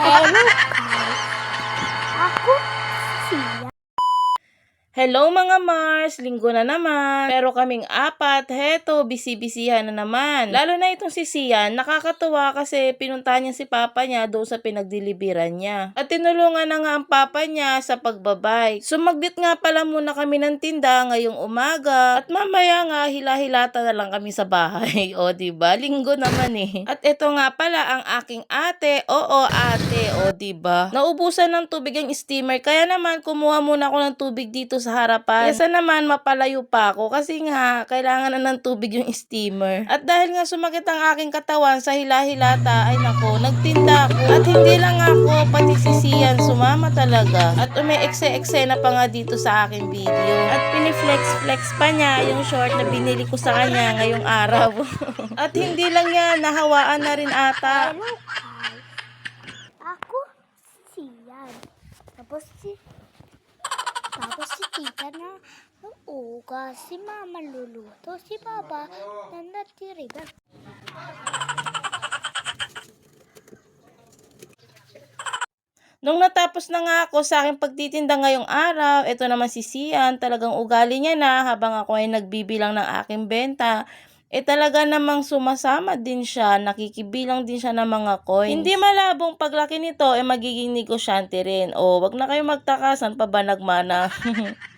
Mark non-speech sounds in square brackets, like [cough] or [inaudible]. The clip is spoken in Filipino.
Hello, guys. Ako siya. Hello mga Mars, linggo na naman. Pero kaming apat, heto, bisi-bisihan na naman. Lalo na itong si Sian, nakakatuwa kasi pinuntahan niya si papa niya doon sa pinagdiliberan niya. At tinulungan na nga ang papa niya sa pagbabay. Sumaglit nga pala muna kami ng tinda ngayong umaga. At mamaya nga, hila-hilata na lang kami sa bahay. [laughs] o, ba Linggo naman eh. At ito nga pala ang aking ate. Oo, ate. O, ba Naubusan ng tubig ang steamer. Kaya naman, kumuha muna ako ng tubig dito sa harapan. Kesa naman, mapalayo pa ako. Kasi nga, kailangan na ng tubig yung steamer. At dahil nga sumakit ang aking katawan sa hila-hilata, ay nako, nagtinda ako. At hindi lang ako, pati si Sian, sumama talaga. At umi-ekse-ekse na pa nga dito sa aking video. At piniflex-flex pa niya yung short na binili ko sa kanya ngayong araw. [laughs] At hindi lang yan, nahawaan na rin ata. Ako siya. Tapos si... Tapos si tita na uuga, si mama luluto, si papa na natirigan. Nung natapos na nga ako sa aking pagtitinda ngayong araw, ito naman si Sian, talagang ugali niya na habang ako ay nagbibilang ng aking benta. Eh talaga namang sumasama din siya, nakikibilang din siya ng mga coins. Hindi malabong paglaki nito, eh magiging negosyante rin. O, wag na kayo magtaka, saan pa ba nagmana? [laughs]